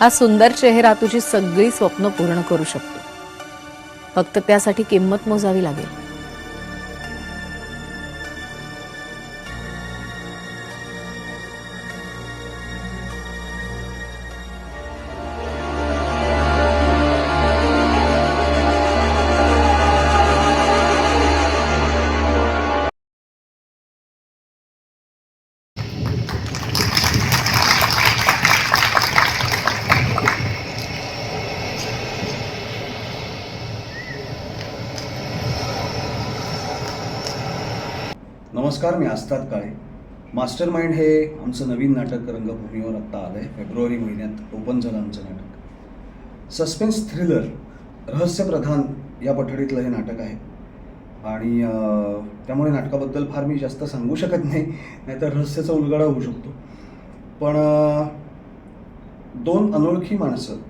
हा सुंदर चेहरा तुझी सगळी स्वप्न पूर्ण करू शकतो. फक्त त्यासाठी किंमत मोजावी लागेल. नमस्कार मी आस्ताद काळे. मास्टर माइंड हे आमचं नवीन नाटक रंगभूमीवर आत्ता आलं आहे फेब्रुवारी महिन्यात ओपन झालं आमचं नाटक. सस्पेन्स थ्रिलर रहस्यप्रधान या पठडीतलं हे नाटक आहे. आणि त्यामुळे नाटकाबद्दल फार मी जास्त सांगू शकत नाही नाहीतर रहस्याचा उलगडा होऊ शकतो. पण दोन अनोळखी माणसं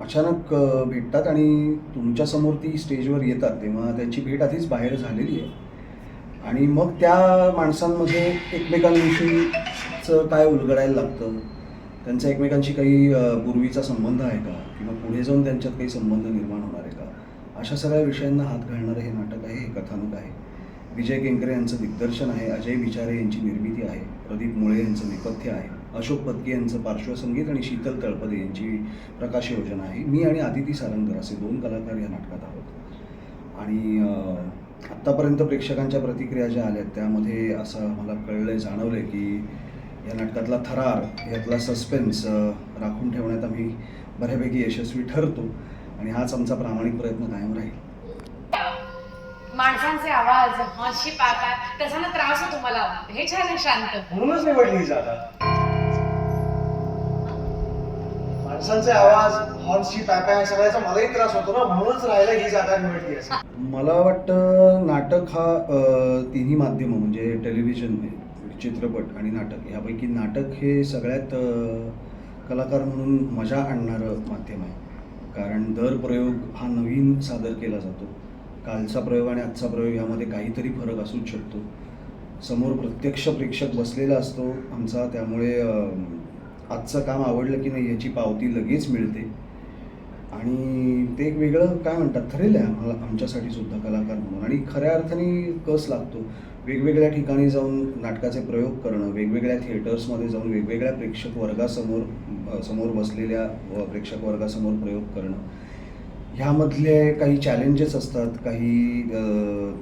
अचानक भेटतात आणि तुमच्यासमोर ती स्टेजवर येतात तेव्हा त्यांची भेट आधीच बाहेर झालेली आहे. आणि मग त्या माणसांमध्ये एकमेकांविषयीचं काय उलगडायला लागतं? त्यांचा एकमेकांशी काही पूर्वीचा संबंध आहे का? किंवा पुढे जाऊन त्यांच्यात काही संबंध निर्माण होणार आहे का? अशा सगळ्या विषयांना हात घालणारं हे नाटक आहे हे कथानक आहे. विजय केंकरे यांचं दिग्दर्शन आहे अजय विचारे यांची निर्मिती आहे प्रदीप मुळे यांचं नेपथ्य आहे अशोक पत्के यांचं पार्श्वसंगीत आणि शीतल तळपदे यांची प्रकाश योजना आहे. मी आणि आदिती सारंगर असे दोन कलाकार या नाटकात आहोत. आणि आत्तापर्यंत प्रेक्षकांच्या प्रतिक्रिया ज्या आल्यात त्यामध्ये असं मला कळलंय जाणवलंय की या नाटकातला थरार यातला सस्पेन्स राखून ठेवण्यात आम्ही बऱ्यापैकी यशस्वी ठरतो आणि हाच आमचा प्रामाणिक प्रयत्न कायम राहील. माणसांचे आवाज हॉर्सची पाका त्याचा ना त्रास होतो मला. हे छान आहे शांत. म्हणूनच निवडली ही माणसांचे आवाज हॉर्नची टाका सगळ्याचा मलाही त्रास होतो ना म्हणूनच राहायला ही जागा निवडली मला वाटतं नाटक हा तिन्ही माध्यम म्हणजे टेलिव्हिजन चित्रपट आणि नाटक यापैकी नाटक हे सगळ्यात कलाकार म्हणून मजा आणणारं माध्यम आहे. कारण दर प्रयोग हा नवीन सादर केला जातो. कालचा प्रयोग आणि आजचा प्रयोग यामध्ये काहीतरी फरक असूच शकतो. समोर प्रत्यक्ष प्रेक्षक बसलेला असतो आमचा त्यामुळे आजचं काम आवडलं की नाही याची पावती लगेच मिळते. आणि ते एक वेगळं काय म्हणतात ठरेल आहे आम्हाला आमच्यासाठी सुद्धा कलाकार म्हणून. आणि खऱ्या अर्थाने कस लागतो? वेगवेगळ्या ठिकाणी जाऊन नाटकाचे प्रयोग करणं वेगवेगळ्या थिएटर्समध्ये जाऊन वेगवेगळ्या प्रेक्षक वर्गासमोर समोर बसलेल्या प्रेक्षक वर्गासमोर प्रयोग करणं. ह्यामधले काही चॅलेंजेस असतात काही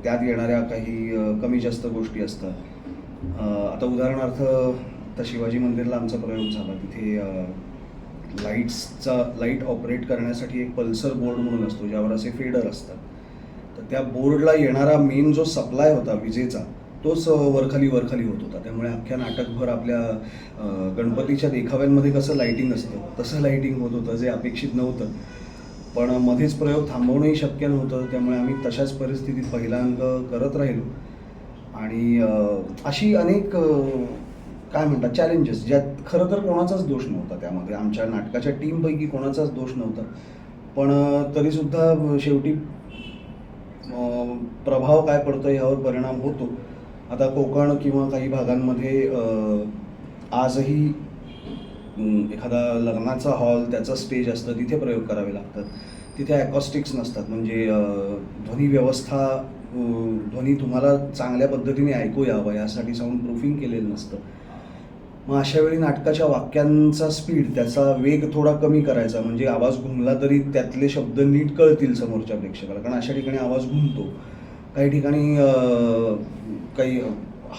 त्यात येणाऱ्या काही कमी जास्त गोष्टी असतात. आता उदाहरणार्थ आता शिवाजी मंदिरला आमचा प्रयोग झाला. तिथे लाईट्सचा लाइट ऑपरेट करण्यासाठी एक पल्सर बोर्ड म्हणून असतो ज्यावर असे फेडर असतात. तर त्या बोर्डला येणारा मेन जो सप्लाय होता विजेचा तोच वरखाली वरखाली होत होता. त्यामुळे अख्ख्या नाटकभर आपल्या गणपतीच्या देखाव्यांमध्ये कसं लाईटिंग असतं तसं लाईटिंग होत होतं जे अपेक्षित नव्हतं. पण मध्येच प्रयोग थांबवणंही शक्य नव्हतं त्यामुळे आम्ही तशाच परिस्थितीत पहिला अंक करत राहिलो. आणि अशी अनेक काय म्हणतात चॅलेंजेस ज्यात खरं तर कोणाचाच दोष नव्हता त्यामध्ये. आमच्या नाटकाच्या टीमपैकी कोणाचाच दोष नव्हता. पण तरीसुद्धा शेवटी प्रभाव काय पडतो यावर परिणाम होतो. आता कोकण किंवा काही भागांमध्ये आजही एखादा लग्नाचा हॉल त्याचा स्टेज असतं तिथे प्रयोग करावे लागतात. तिथे ॲकॉस्टिक्स नसतात. म्हणजे ध्वनी व्यवस्था ध्वनी तुम्हाला चांगल्या पद्धतीने ऐकू यावं यासाठी साऊंड प्रूफिंग केलेलं नसतं. मग अशा वेळी नाटकाच्या वाक्यांचा स्पीड त्याचा वेग थोडा कमी करायचा. म्हणजे आवाज घुमला तरी त्यातले शब्द नीट कळतील समोरच्या प्रेक्षकाला. कारण अशा ठिकाणी आवाज घुमतो. काही ठिकाणी काही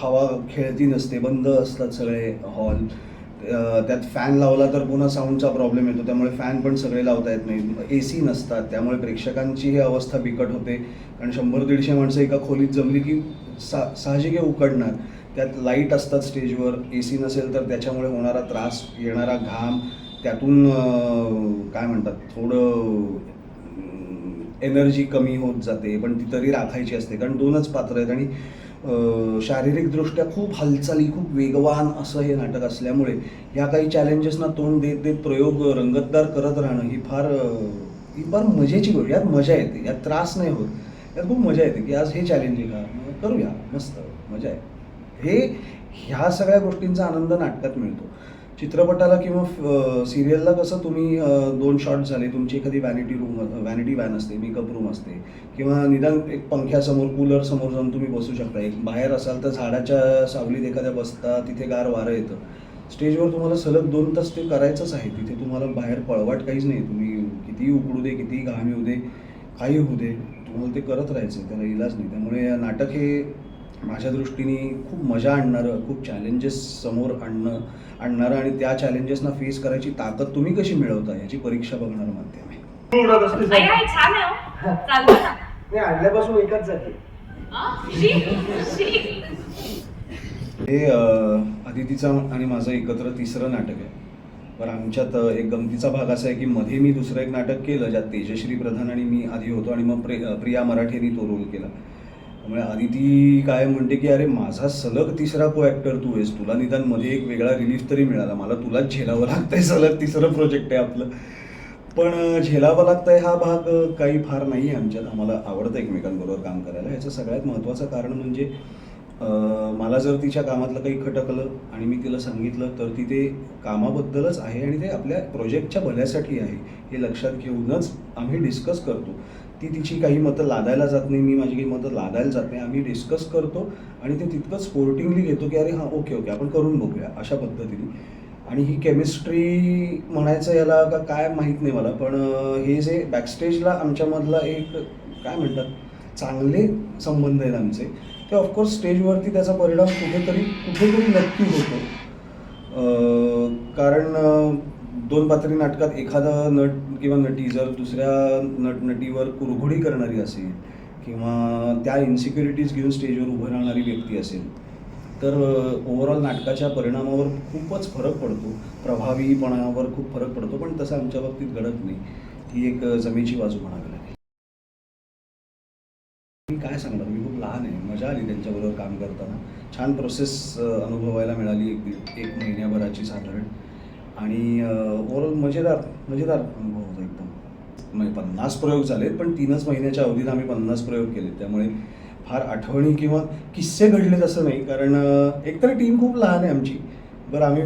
हवा खेळती नसते. बंद असतात सगळे हॉल. त्यात फॅन लावला तर पुन्हा साऊंडचा प्रॉब्लेम येतो. त्यामुळे फॅन पण सगळे लावता येत नाही ए सी नसतात. त्यामुळे प्रेक्षकांची ही अवस्था बिकट होते. कारण शंभर दीडशे माणसं एका खोलीत जमली की सा साहजिक उकडणार. त्यात लाइट असतात स्टेजवर ए सी नसेल तर त्याच्यामुळे होणारा त्रास येणारा घाम त्यातून काय म्हणतात थोडं एनर्जी कमी होत जाते पण ती तरी राखायची असते. कारण दोनच पात्र आहेत आणि शारीरिकदृष्ट्या खूप हालचाली खूप वेगवान असं हे नाटक असल्यामुळे या काही चॅलेंजेसना तोंड देत देत प्रयोग रंगतदार करत राहणं ही फार ही फार मजेची गोष्ट. यात मजा येते यात त्रास नाही होत. यात खूप मजा येते की आज हे चॅलेंज करूया. मस्त मजा आहे. हे ह्या सगळ्या गोष्टींचा आनंद नाटकात मिळतो. चित्रपटाला किंवा सिरियलला कसं तुम्ही दोन शॉट झाले तुमची एखादी व्हॅनिटी रूम व्हॅनिटी व्हॅन असते मेकअप रूम असते किंवा निदान एक पंख्यासमोर कूलर समोर जाऊन तुम्ही बसू शकता. एक बाहेर असाल तर झाडाच्या सावलीत एखाद्या बसता तिथे गार वारं येतं. स्टेजवर तुम्हाला सलग दोन तास ते करायचंच आहे. तिथे तुम्हाला बाहेर पळवाट काहीच नाही. तुम्ही कितीही उकडू दे कितीही घाम येऊ दे काही होऊ दे तुम्हाला ते करत राहायचं आहे त्याला इलाज नाही. त्यामुळे नाटक हे माझ्या दृष्टीने खूप मजा आणणारं खूप चॅलेंजेस समोर आणणं आणणारं आणि त्या चॅलेंजेसना फेस करायची ताकद तुम्ही कशी मिळवता याची परीक्षा बघणारं माध्यम आहे हो. आणल्यापासून एकच जाते हा? शी, शी. हे अ, अदितीचं आणि माझं एकत्र तिसरं नाटक आहे पण आमच्यात एक गमतीचा भाग असा आहे की मध्ये मी दुसरं एक नाटक केलं ज्यात तेजश्री प्रधान आणि मी आधी होतो आणि मग प्रिया मराठेनी तो रोल केला त्यामुळे आदिती काय म्हणते की अरे माझा सलग तिसरा को ॲक्टर तू आहेस. तुला निदानमध्ये एक वेगळा रिलीफ तरी मिळाला. मला तुलाच झेलावं लागतंय सलग तिसरं प्रोजेक्ट आहे आपलं. पण अ, झेलावं लागतंय हा भाग काही फार नाही आहे आमच्यात. आम्हाला आवडतं एकमेकांबरोबर काम करायला. ह्याचं सगळ्यात महत्त्वाचं कारण म्हणजे मला जर तिच्या कामातलं काही खटकलं आणि मी तिला सांगितलं तर ती ते कामाबद्दलच आहे आणि ते आपल्या प्रोजेक्टच्या भल्यासाठी आहे. हे लक्षात घेऊनच आम्ही डिस्कस करतो. ती तिची काही मतं लादायला जात नाही मी माझी काही मतं लादायला जात नाही. आम्ही डिस्कस करतो आणि ते तितकं स्पोर्टिंगली घेतो की अरे हां ओके ओके आपण करून बघूया अशा पद्धतीने. आणि ही केमिस्ट्री म्हणायचं याला का काय माहीत नाही मला पण हे जे बॅकस्टेजला आमच्यामधला एक काय म्हणतात चांगले संबंध आहेत आमचे ते ऑफकोर्स स्टेजवरती त्याचा परिणाम कुठेतरी कुठेतरी नक्की होतो. कारण दोन पात्री नाटकात एखादा नट किंवा नटी जर दुसऱ्या नट नटीवर कुरघोडी करणारी असेल किंवा त्या इन्सिक्युरिटीज घेऊन स्टेजवर उभं राहणारी व्यक्ती असेल तर ओव्हरऑल नाटकाच्या परिणामावर खूपच फरक पडतो. प्रभावीपणावर खूप फरक पडतो पण तसं आमच्या बाबतीत घडत नाही. ही एक जमेची बाजू म्हणावी लागेल. मी काय सांगणार? मी खूप लहान आहे. मजा आली त्यांच्याबरोबर काम करताना. छान प्रोसेस अनुभवायला मिळाली एक एक महिन्याभराची साधारण. आणि ओव्हरऑल मजेदार मजेदार अनुभव होता एकदम. म्हणजे पन्नास प्रयोग झाले पण तीनच महिन्याच्या अवधीत आम्ही पन्नास प्रयोग केले त्यामुळे फार आठवणी किंवा किस्से घडलेत असं नाही. कारण एकतर टीम खूप लहान आहे आमची. बरं आम्ही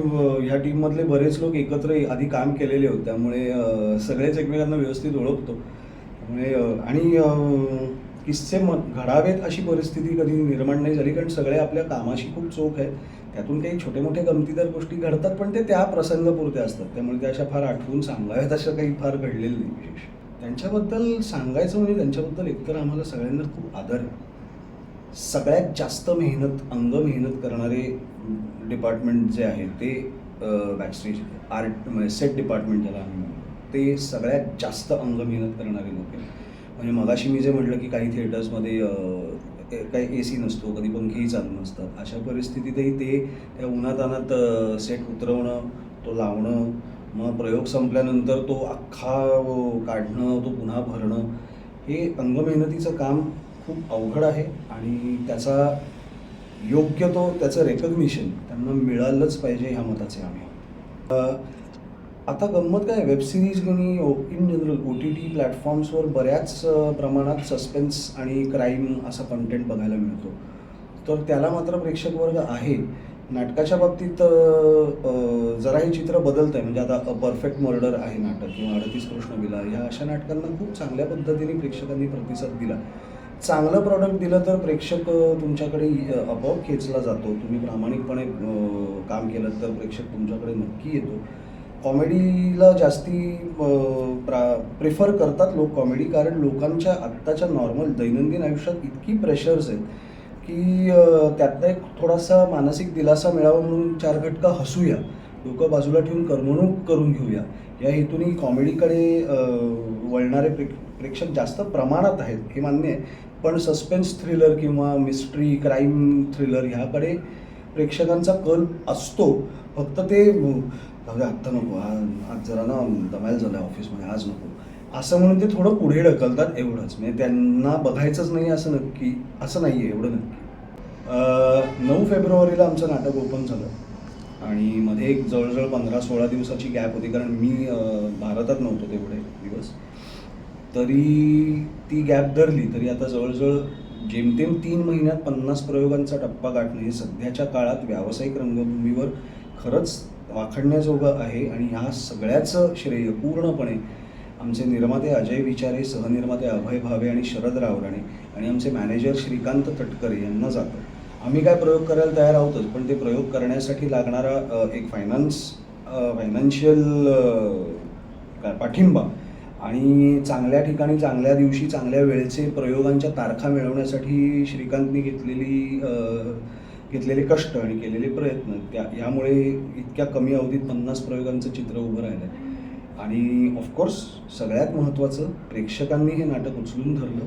ह्या टीममधले बरेच लोक एकत्र आधी काम केलेले होते. त्यामुळे सगळेच एकमेकांना व्यवस्थित ओळखतो. त्यामुळे आणि किस्से म घडावेत अशी परिस्थिती कधी निर्माण नाही झाली कारण सगळे आपल्या कामाशी खूप चोख आहे त्यातून काही छोटे मोठे गमतीदार गोष्टी घडतात पण ते त्या प्रसंगापुरत्या असतात. त्यामुळे त्या अशा फार आठवून सांगाव्यात अशा काही फार घडलेलं नाही विशेष. त्यांच्याबद्दल सांगायचं म्हणजे त्यांच्याबद्दल एकतर आम्हाला सगळ्यांना खूप आदर आहे. सगळ्यात जास्त मेहनत अंग मेहनत करणारे डिपार्टमेंट जे आहे ते बॅकस्टेज आर्ट म्हणजे सेट डिपार्टमेंट ज्याला आम्ही म्हणतो ते सगळ्यात जास्त अंग मेहनत करणारे लोक आहेत. म्हणजे मगाशी मी जे म्हटलं की काही थिएटर्समध्ये काही ए सी नसतो कधी पंखेही चालू नसतात अशा परिस्थितीतही ते त्या उन्हातानात सेट उतरवणं तो लावणं मग प्रयोग संपल्यानंतर तो अख्खा काढणं तो पुन्हा भरणं हे अंगमेहनतीचं काम खूप अवघड आहे आणि त्याचा योग्य तो त्याचं रेकग्निशन त्यांना मिळालंच पाहिजे ह्या मताचे आम्ही आता गंमत काय वेब सिरीज आणि in general O T T प्लॅटफॉर्म्सवर बऱ्याच प्रमाणात सस्पेन्स आणि क्राईम असा कंटेंट बघायला मिळतो. तर त्याला मात्र प्रेक्षक वर्ग आहे. नाटकाच्या बाबतीत जरा हे चित्र बदलत आहे म्हणजे आता परफेक्ट मर्डर आहे नाटक किंवा अडतीस कृष्ण बिला. ह्या अशा नाटकांना खूप चांगल्या पद्धतीने प्रेक्षकांनी प्रतिसाद दिला. चांगलं प्रॉडक्ट दिलं तर प्रेक्षक तुमच्याकडे आपोआप खेचला जातो. तुम्ही प्रामाणिकपणे काम केलं तर प्रेक्षक तुमच्याकडे नक्की येतो. कॉमेडीला जास्ती प्रा प्रिफर करतात लोक कॉमेडी कारण लोकांच्या आत्ताच्या नॉर्मल दैनंदिन आयुष्यात इतकी प्रेशर्स आहेत की त्यातला एक थोडासा मानसिक दिलासा मिळावा म्हणून चार घटका हसूया. डोकं बाजूला ठेवून करमणूक करून घेऊया. या हेतूने कॉमेडीकडे वळणारे प्रे प्रेक्षक जास्त प्रमाणात आहेत हे मान्य आहे. पण सस्पेन्स थ्रिलर किंवा मिस्ट्री क्राईम थ्रिलर ह्याकडे प्रेक्षकांचा कल असतो. फक्त ते अगं आत्ता नको आज आज जरा ना दमायला झालं ऑफिसमध्ये आज नको. असं म्हणून ते थोडं पुढे ढकलतात एवढंच. म्हणजे त्यांना बघायचंच नाही असं नक्की असं नाही आहे एवढं नक्की. नऊ फेब्रुवारीला आमचं नाटक ओपन झालं. आणि मध्ये एक जवळजवळ पंधरा सोळा दिवसाची गॅप होती कारण मी भारतात नव्हतो तेवढे दिवस. तरी ती गॅप धरली तरी आता जवळजवळ जेमतेम तीन महिन्यात पन्नास प्रयोगांचा टप्पा गाठणे हे सध्याच्या काळात व्यावसायिक रंगभूमीवर खरंच वाखडण्याजोगं आहे आणि ह्या सगळ्याचं श्रेय पूर्णपणे आमचे निर्माते अजय विचारे सहनिर्माते अभय भावे आणि शरद रावराणे आणि आमचे मॅनेजर श्रीकांत तटकरे यांना जातं. आम्ही काय प्रयोग करायला तयार आहोतच पण ते प्रयोग करण्यासाठी लागणारा एक फायनान्स फायनान्शियल काय पाठिंबा आणि चांगल्या ठिकाणी चांगल्या दिवशी चांगल्या वेळेचे प्रयोगांच्या तारखा मिळवण्यासाठी श्रीकांतनी घेतलेली घेतलेले कष्ट आणि केलेले प्रयत्न त्या यामुळे इतक्या कमी अवधीत पन्नास प्रयोगांचं चित्र उभं राहिलं आहे आणि ऑफकोर्स सगळ्यात महत्त्वाचं प्रेक्षकांनी हे नाटक उचलून धरलं.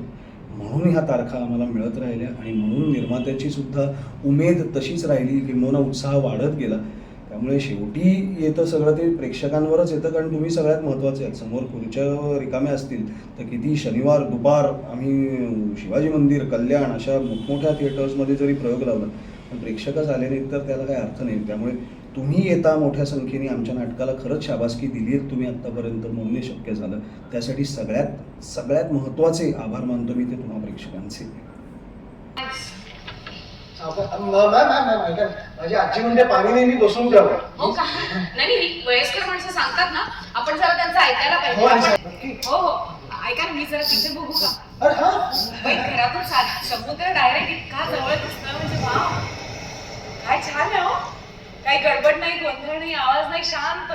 म्हणून ह्या तारखा आम्हाला मिळत राहिल्या आणि म्हणून निर्मात्याची सुद्धा उमेद तशीच राहिली किंवा उत्साह वाढत गेला. त्यामुळे शेवटी येतं सगळं ते प्रेक्षकांवरच येतं कारण तुम्ही सगळ्यात महत्त्वाचे आहेत. समोर खुर्च्या रिकाम्या असतील तर किती शनिवार दुपार आम्ही शिवाजी मंदिर कल्याण अशा मोठमोठ्या थिएटर्समध्ये जरी प्रयोग लावला पण प्रेक्षकच आले नाहीत तर त्याला काही अर्थ नाही. त्यामुळे तुम्ही येता मोठ्या संख्येने आमच्या नाटकाला खरंच शाबासकी दिली आहेत तुम्ही आत्तापर्यंत म्हणून हे शक्य झालं. त्यासाठी सगळ्यात सगळ्यात महत्त्वाचे आभार मानतो मी ते तुम्हा प्रेक्षकांचे. माझी आजी म्हणते पाणी नेहमी बसून द्यावं हो का? नाही नाही ही वयस्कर माणसं सांगतात ना आपण जरा त्यांचं ऐकायला हो पाहिजे नक्की. हो हो. ऐका ना मी जरा तिथे बघू का? हा? घरातून समुद्र डायरेक्ट इतका जवळ दिसतोय म्हणजे वा काय छान आहे हो. काही गडबड नाही गोंधळ नाही आवाज नाही शांत.